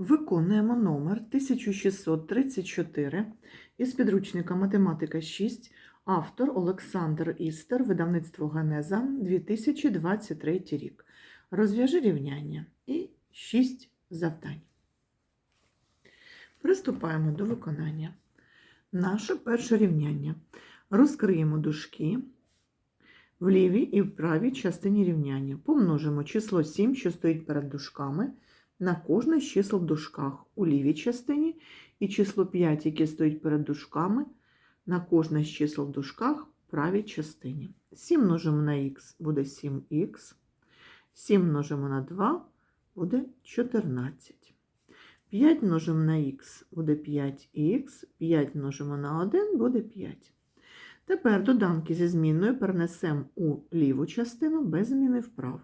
Виконуємо номер 1634 із підручника Математика 6, автор Олександр Істер, видавництво Генеза, 2023 рік. Розв'яжи рівняння і 6 завдань. Приступаємо до виконання. Наше перше рівняння. Розкриємо дужки в лівій і в правій частині рівняння. Помножимо число 7, що стоїть перед дужками, на кожне з чисел в дужках у лівій частині, і число 5, яке стоїть перед дужками, на кожне з чисел в дужках в правій частині. 7 множимо на х буде 7х, 7 множимо на 2 буде 14. 5 множимо на х буде 5х, 5 множимо на 1 буде 5. Тепер доданки зі змінною перенесемо у ліву частину без зміни вправу.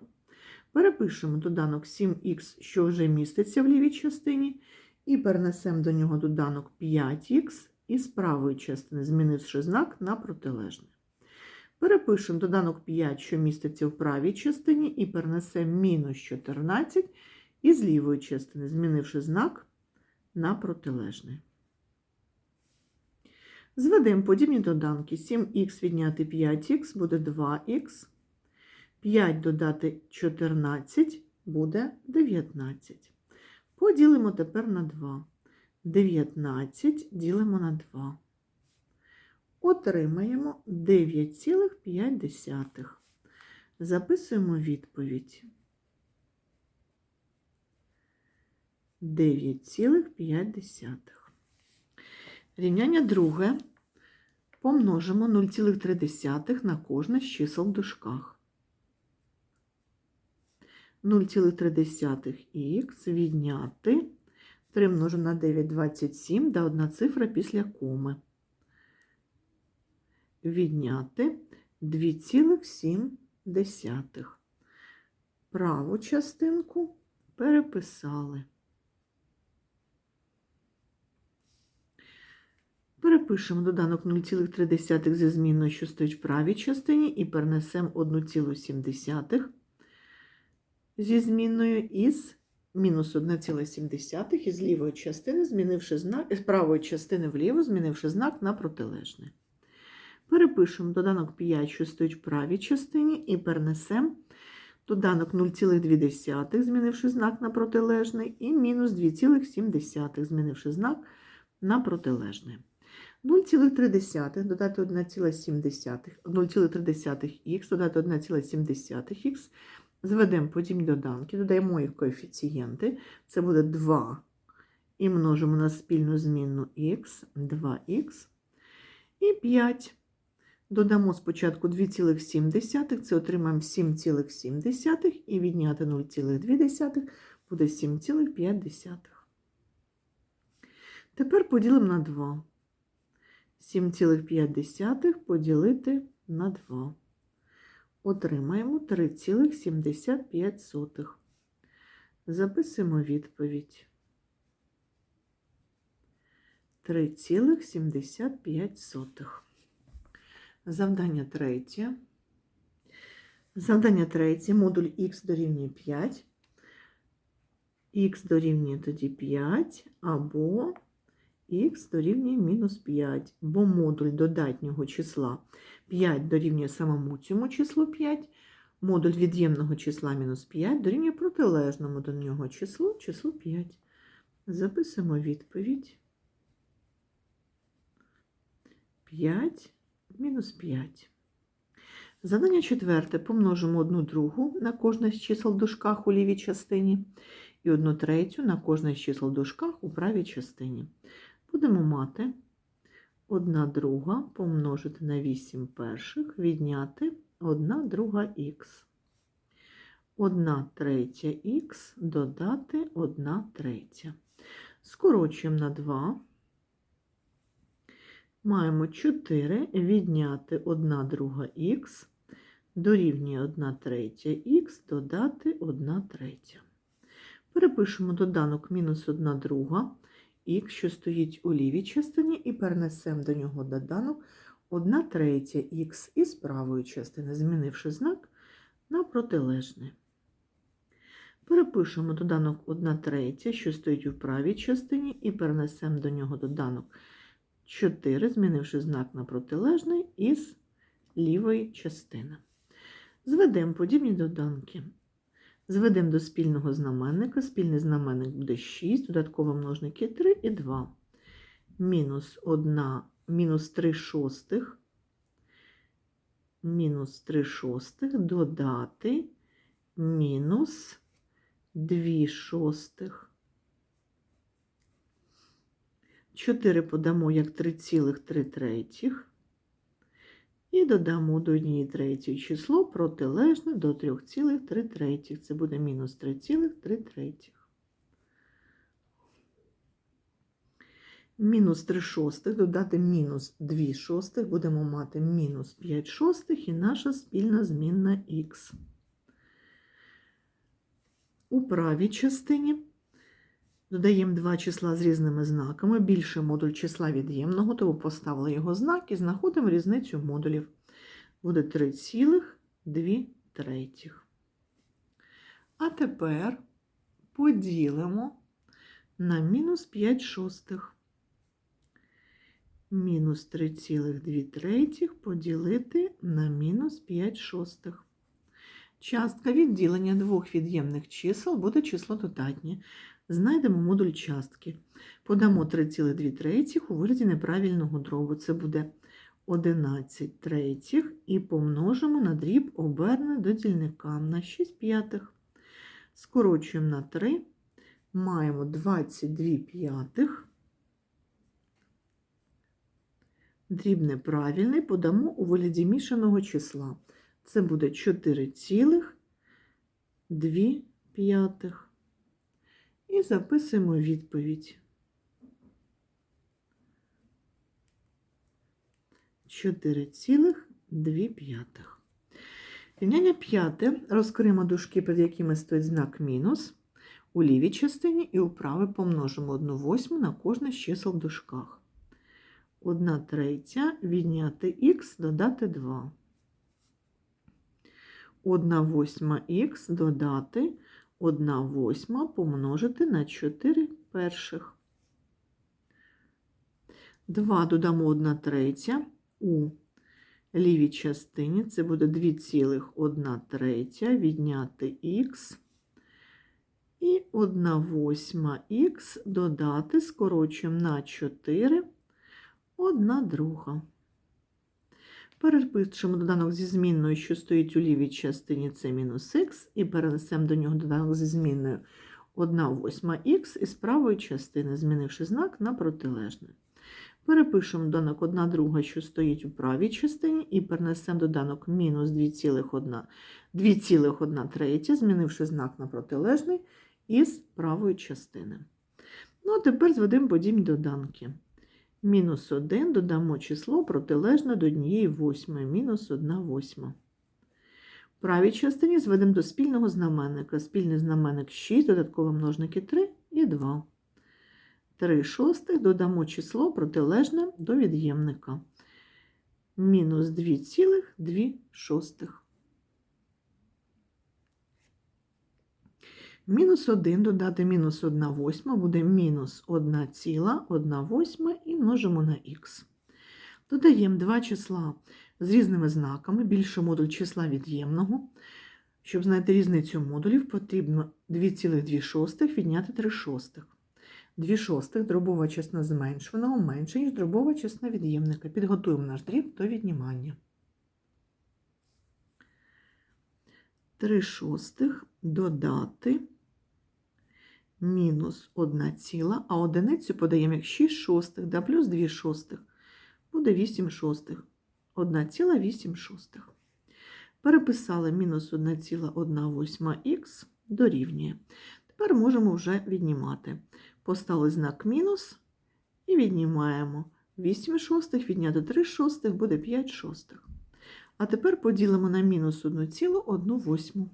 Перепишемо доданок 7х, що вже міститься в лівій частині, і перенесемо до нього доданок 5х із правої частини, змінивши знак на протилежний. Перепишемо доданок 5, що міститься в правій частині, і перенесемо мінус 14 із лівої частини, змінивши знак на протилежний. Зведемо подібні доданки. 7х відняти 5х буде 2х. 5 додати 14 буде 19. Поділимо тепер на 2. 19 ділимо на 2. Отримаємо 9,5. Записуємо відповідь. 9,5. Рівняння друге. Помножимо 0,3 на кожне з чисел в дужках. 0,3х відняти 3 множимо на 9 – 27, да одна цифра після коми. Відняти 2,7. Праву частинку переписали. Перепишемо доданок 0,3 зі змінною, що стоїть в правій частині, і перенесемо 1,7 зі змінною із мінус 1,7 із лівої частини, змінивши знак, з правої частини вліво, змінивши знак на протилежний. Перепишемо доданок 5, що стоїть в правій частині, і перенесемо доданок 0,2, змінивши знак на протилежний, і мінус 2,7, змінивши знак на протилежний. 0,3 додати 1,7, 0,3х додати 1,7х. Зведемо подібні доданки, додаємо їх коефіцієнти. Це буде 2 і множимо на спільну змінну х, 2х. І 5. Додамо спочатку 2,7, це отримаємо 7,7 і відняти 0,2 буде 7,5. Тепер поділимо на 2. 7,5 поділити на 2. Отримаємо 3,75. Записуємо відповідь. 3,75. Завдання третє. Завдання третє. Модуль х дорівнює 5. Х дорівнює тоді 5 або х дорівнює мінус 5, бо модуль додатнього числа 5 дорівнює самому цьому числу 5, модуль від'ємного числа мінус 5 дорівнює протилежному до нього числу числу 5. Записуємо відповідь. 5 мінус 5. Задання четверте. Помножимо одну другу на кожне з чисел в дужках у лівій частині і одну третю на кожне з чисел в дужках у правій частині. Будемо мати 1 друга помножити на 8 перших, відняти 1 друга х. 1 третя х додати 1 третя. Скорочуємо на 2. Маємо 4 відняти 1 друга х, дорівнює 1 третя х додати 1 третя. Перепишемо доданок мінус 1 друга х, що стоїть у лівій частині, і перенесемо до нього доданок 1 третя х із правої частини, змінивши знак на протилежний. Перепишемо доданок 1 третя, що стоїть у правій частині, і перенесемо до нього доданок 4, змінивши знак на протилежний із лівої частини. Зведемо подібні доданки. Зведемо до спільного знаменника. Спільний знаменник буде 6, додатково множники 3 і 2. Мінус 1, мінус 3 шостих, мінус 3 шостих додати мінус 2 шостих. 4 подамо як 3,3 третіх. І додамо до 1 третьої число протилежне до 3,3 третіх. Це буде мінус 3,3 третіх. Мінус 3 шостих додати мінус 2 шостих, будемо мати мінус 5 шостих і наша спільна змінна х. У правій частині додаємо два числа з різними знаками. Більше модуль числа від'ємного, тому поставили його знак і знаходимо різницю модулів. Буде 3,2 третіх. А тепер поділимо на мінус 5 шостих. Мінус 3,2 третіх поділити на мінус 5 шостих. Частка відділення двох від'ємних чисел буде число додатнє. Знайдемо модуль частки. Подамо 3,2 третіх у вигляді неправильного дробу. Це буде 11 третіх і помножимо на дріб оберне до дільника на 6 п'ятих. Скорочуємо на 3, маємо 22 п'ятих. Дріб неправильний подамо у вигляді мішаного числа. Це буде 4,2 п'ятих. І записуємо відповідь. 4,2 п'ятих. Рівняння п'яте. Розкриємо дужки, перед якими стоїть знак мінус. У лівій частині і у правій помножимо 1 восьму на кожне з чисел в дужках. 1 третя відняти х додати 2. 1 восьма х додати 1 восьма помножити на 4 перших. 2 додамо 1 третя у лівій частині. Це буде 2,1 третя відняти х. І 1 восьма х додати, скорочуємо на 4, 1 друга. Перепишемо доданок зі змінною, що стоїть у лівій частині, це мінус х, і перенесемо до нього доданок зі змінною 1 восьма х із правої частини, змінивши знак на протилежний. Перепишемо доданок 1 друга, що стоїть у правій частині, і перенесемо доданок мінус 2,1 третя, змінивши знак на протилежний із правої частини. Ну, а тепер зведемо подібні доданки. Мінус 1 додамо число протилежне до 1 восьмої, мінус 1 восьма. В правій частині зведемо до спільного знаменника. Спільний знаменник 6, додатково множники 3 і 2. 3 шостих додамо число протилежне до від'ємника. Мінус 2,2 шостих. Мінус 1 додати мінус 1 восьма буде мінус 1 ціла, 1 восьма і множимо на х. Додаємо два числа з різними знаками, більше модуль числа від'ємного. Щоб знайти різницю модулів, потрібно 2,2 шостих відняти 3 шостих. 2 шостих дробова частина зменшуваного менше, ніж дробова частина від'ємника. Підготуємо наш дріб до віднімання. 3 шостих додати мінус 1 ціла, а одиницю подаємо як 6 шостих, да плюс 2 шостих. Буде 8 шостих. 1 ціла 8 шостих. Переписали мінус 1 ціла 1 восьма х дорівнює. Тепер можемо вже віднімати. Поставили знак мінус і віднімаємо 8 шостих, відняти 3 шостих, буде 5 шостих. А тепер поділимо на мінус 1 цілу 1 восьму.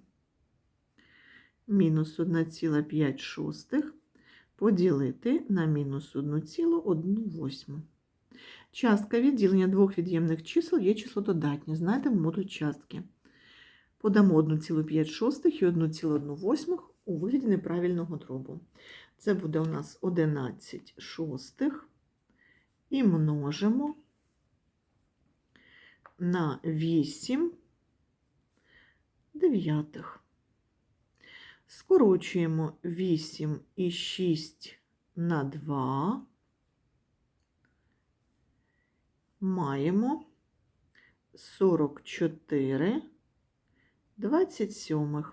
Мінус 1,5 шостих поділити на мінус 1 цілу 1 восьму. Частка відділення двох від'ємних чисел є число додатнє. Знайдемо модуль частки. Подамо 1,5 шостих і 1,1 у вигляді неправильного дробу. Це буде у нас 11 шостих і множимо на 8 дев'ятих. Скорочуємо 8 і 6 на 2. Маємо 44 27.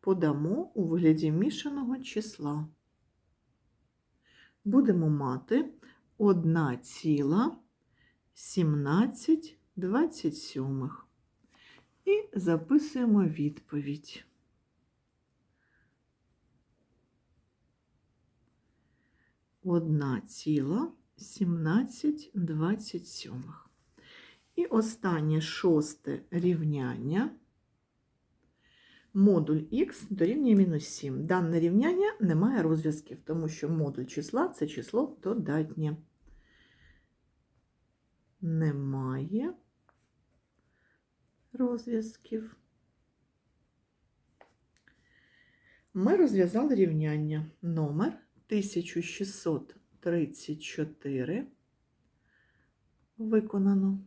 Подамо у вигляді мішаного числа. Будемо мати 1 ціла 17 27. І записуємо відповідь. Одна ціла 17 27. І останнє шосте рівняння. Модуль х дорівнює мінус 7. Дане рівняння не має розв'язків, тому що модуль числа це число додатнє. Немає розв'язків. Ми розв'язали рівняння номер 1634. Виконано.